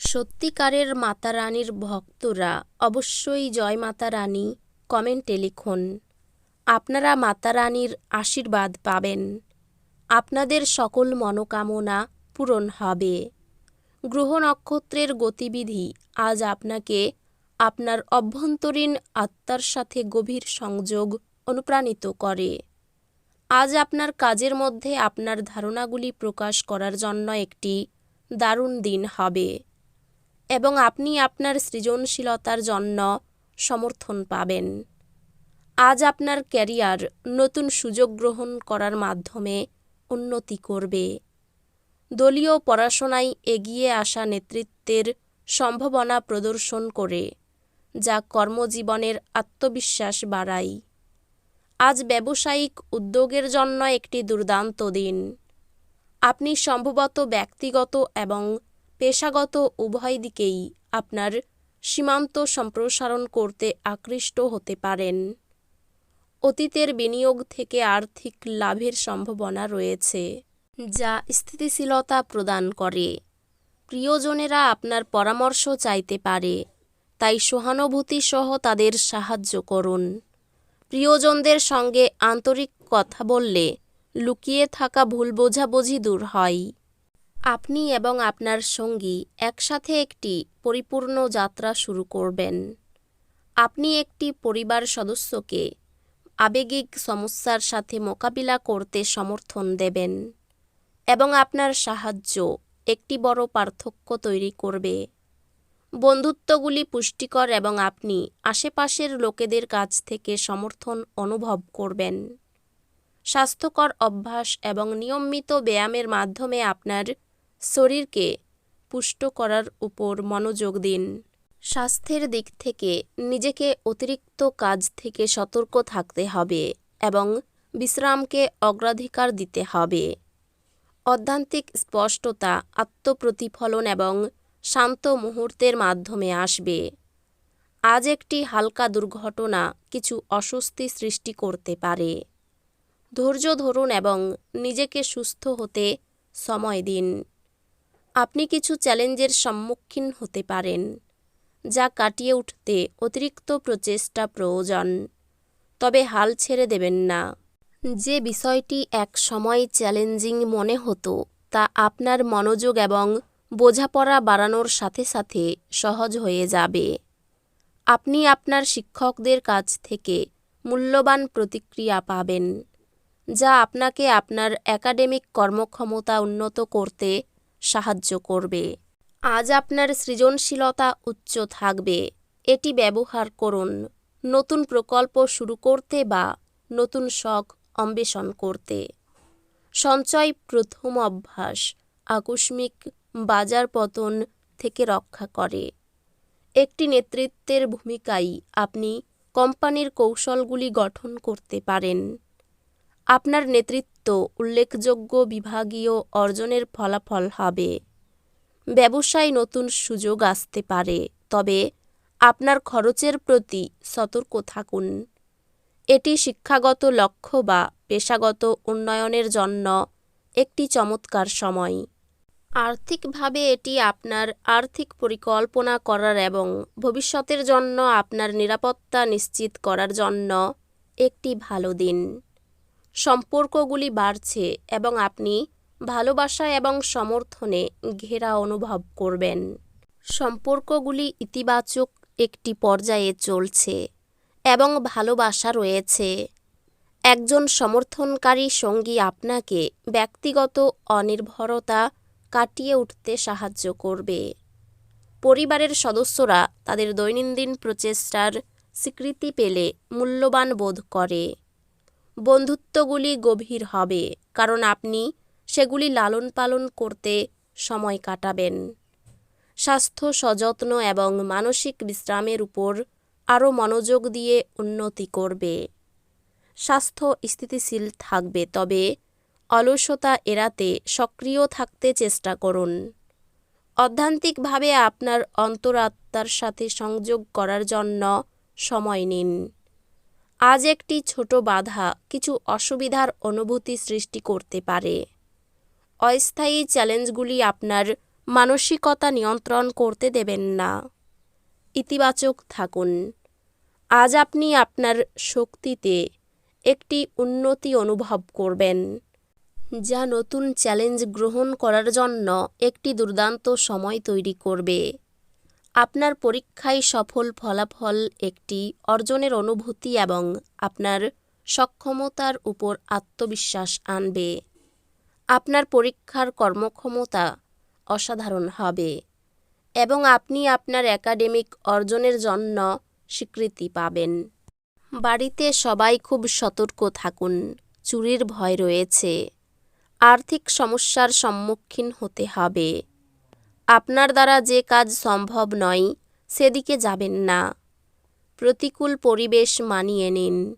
সত্যিকারের মাতা রানীর ভক্তরা অবশ্যই জয় মাতা রানী কমেন্টে লিখুন। আপনারা মাতা রানীর আশীর্বাদ পাবেন। আপনাদের সকল মনোকামনা পূরণ হবে। গ্রহ নক্ষত্রের গতিবিধি আজ আপনাকে আপনার অভ্যন্তরীণ আত্মার সাথে গভীর সংযোগ অনুপ্রাণিত করে। আজ আপনার কাজের মধ্যে আপনার ধারণাগুলি প্রকাশ করার জন্য একটি দারুণ দিন হবে। এবং আপনি আপনার সৃজনশীলতার জন্য সমর্থন পাবেন। আজ আপনার ক্যারিয়ার নতুন সুযোগ গ্রহণ করার মাধ্যমে উন্নতি করবে। দলীয় পড়াশোনায় এগিয়ে আসা নেতৃত্বের সম্ভাবনা প্রদর্শন করে, যা কর্মজীবনের আত্মবিশ্বাস বাড়ায়। আজ ব্যবসায়িক উদ্যোগের জন্য একটি দুর্দান্ত দিন। আপনি সম্ভবত ব্যক্তিগত এবং পেশাগত উভয় দিকেই আপনার সীমান্ত সম্প্রসারণ করতে আকৃষ্ট হতে পারেন। অতীতের বিনিয়োগ থেকে আর্থিক লাভের সম্ভাবনা রয়েছে, যা স্থিতিশীলতা প্রদান করে। প্রিয়জনেরা আপনার পরামর্শ চাইতে পারে, তাই সহানুভূতি সহ তাদের সাহায্য করুন। প্রিয়জনদের সঙ্গে আন্তরিক কথা বললে লুকিয়ে থাকা ভুল বোঝাবুঝি দূর হয়। আপনি এবং আপনার সঙ্গী একসাথে একটি পরিপূর্ণ যাত্রা শুরু করবেন। আপনি একটি পরিবার সদস্যকে আবেগিক সমস্যার সাথে মোকাবিলা করতে সমর্থন দেবেন এবং আপনার সাহায্য একটি বড় পার্থক্য তৈরি করবে। বন্ধুত্বগুলি পুষ্টিকর এবং আপনি আশেপাশের লোকেদের কাছ থেকে সমর্থন অনুভব করবেন। স্বাস্থ্যকর অভ্যাস এবং নিয়মিত ব্যায়ামের মাধ্যমে আপনার শরীরকে পুষ্ট করার উপর মনোযোগ দিন। স্বাস্থ্যের দিক থেকে নিজেকে অতিরিক্ত কাজ থেকে সতর্ক থাকতে হবে এবং বিশ্রামকে অগ্রাধিকার দিতে হবে। অধ্যান্তিক স্পষ্টতা, আত্মপ্রতিফলন এবং শান্ত মুহূর্তের মাধ্যমে আসবে। আজ একটি হালকা দুর্ঘটনা কিছু অস্বস্তি সৃষ্টি করতে পারে। ধৈর্য ধরুন এবং নিজেকে সুস্থ হতে সময় দিন। আপনি কিছু চ্যালেঞ্জের সম্মুখীন হতে পারেন, যা কাটিয়ে উঠতে অতিরিক্ত প্রচেষ্টা প্রয়োজন। তবে হাল ছেড়ে দেবেন না। যে বিষয়টি এক সময় চ্যালেঞ্জিং মনে হতো, তা আপনার মনোযোগ এবং বোঝাপড়া বাড়ানোর সাথে সাথে সহজ হয়ে যাবে। আপনি আপনার শিক্ষকদের কাছ থেকে মূল্যবান প্রতিক্রিয়া পাবেন, যা আপনাকে আপনার একাডেমিক কর্মক্ষমতা উন্নত করতে সাহায্য করবে। আজ আপনার সৃজনশীলতা উচ্চ থাকবে। এটি ব্যবহার করুন। নতুন প্রকল্প শুরু করতে বা নতুন শখ অন্বেষণ করতে। সঞ্চয় প্রথম অভ্যাস। আকস্মিক বাজার পতন থেকে রক্ষা করে। একটি নেতৃত্বের ভূমিকায় আপনি কোম্পানির কৌশলগুলি গঠন করতে পারেন। আপনার নেতৃত্ব উল্লেখযোগ্য বিভাগীয় অর্জনের ফলাফল হবে। ব্যবসায় নতুন সুযোগ আসতে পারে, তবে আপনার খরচের প্রতি সতর্ক থাকুন। এটি শিক্ষাগত লক্ষ্য বা পেশাগত উন্নয়নের জন্য একটি চমৎকার সময়। আর্থিকভাবে এটি আপনার আর্থিক পরিকল্পনা করার এবং ভবিষ্যতের জন্য আপনার নিরাপত্তা নিশ্চিত করার জন্য একটি ভালো দিন। সম্পর্কগুলি বাড়ছে এবং আপনি ভালোবাসা এবং সমর্থনে ঘেরা অনুভব করবেন। সম্পর্কগুলি ইতিবাচক একটি পর্যায়ে চলছে এবং ভালোবাসা রয়েছে। একজন সমর্থনকারী সঙ্গী আপনাকে ব্যক্তিগত অনির্ভরতা কাটিয়ে উঠতে সাহায্য করবে। পরিবারের সদস্যরা তাদের দৈনন্দিন প্রচেষ্টার স্বীকৃতি পেলে মূল্যবান বোধ করে। বন্ধুত্বগুলি গভীর হবে, কারণ আপনি সেগুলি লালন পালন করতে সময় কাটাবেন। স্বাস্থ্য সযত্ন এবং মানসিক বিশ্রামের উপর আরও মনোযোগ দিয়ে উন্নতি করবে। স্বাস্থ্য স্থিতিশীল থাকবে, তবে অলসতা এড়াতে সক্রিয় থাকতে চেষ্টা করুন। অধ্যান্তিকভাবে আপনার অন্তরাত্মার সাথে সংযোগ করার জন্য সময় নিন। আজ একটি ছোট বাধা কিছু অসুবিধার অনুভূতি সৃষ্টি করতে পারে। অস্থায়ী চ্যালেঞ্জগুলি আপনার মানসিকতা নিয়ন্ত্রণ করতে দেবেন না। ইতিবাচক থাকুন। আজ আপনি আপনার শক্তিতে একটি উন্নতি অনুভব করবেন, যা নতুন চ্যালেঞ্জ গ্রহণ করার জন্য একটি দুর্দান্ত সময় তৈরি করবে। আপনার পরীক্ষায় সফল ফলাফল একটি অর্জনের অনুভূতি এবং আপনার সক্ষমতার উপর আত্মবিশ্বাস আনবে। আপনার পরীক্ষার কর্মক্ষমতা অসাধারণ হবে এবং আপনি আপনার একাডেমিক অর্জনের জন্য স্বীকৃতি পাবেন। বাড়িতে সবাই খুব সতর্ক থাকুন, চুরির ভয় রয়েছে, আর্থিক সমস্যার সম্মুখীন হতে হবে। আপনার দ্বারা যে কাজ সম্ভব নয়, সেদিকে যাবেন না। প্রতিকূল পরিবেশ মানিয়ে নিন।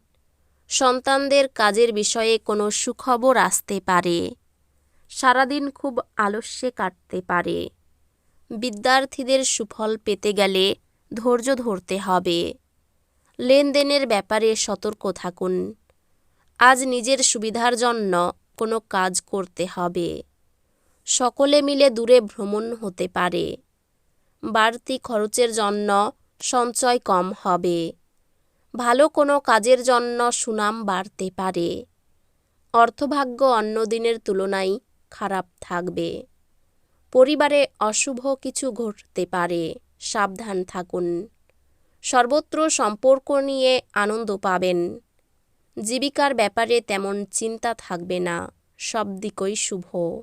সন্তানদের কাজের বিষয়ে কোনো সুখবর আসতে পারে। সারাদিন খুব আলস্যে কাটতে পারে। বিদ্যার্থীদের সুফল পেতে গেলে ধৈর্য ধরতে হবে। লেনদেনের ব্যাপারে সতর্ক থাকুন। আজ নিজের সুবিধার জন্য কোনো কাজ করতে হবে। সকলে মিলে দূরে ভ্রমণ হতে পারে। বাড়তি খরচের জন্য সঞ্চয় কম হবে। ভালো কোনো কাজের জন্য সুনাম বাড়তে পারে। অর্থভাগ্য অন্য দিনের তুলনায় খারাপ থাকবে। পরিবারে অশুভ কিছু ঘটতে পারে, সাবধান থাকুন। সর্বত্র সম্পর্ক নিয়ে আনন্দ পাবেন। জীবিকার ব্যাপারে তেমন চিন্তা থাকবে না, সব দিকই শুভ।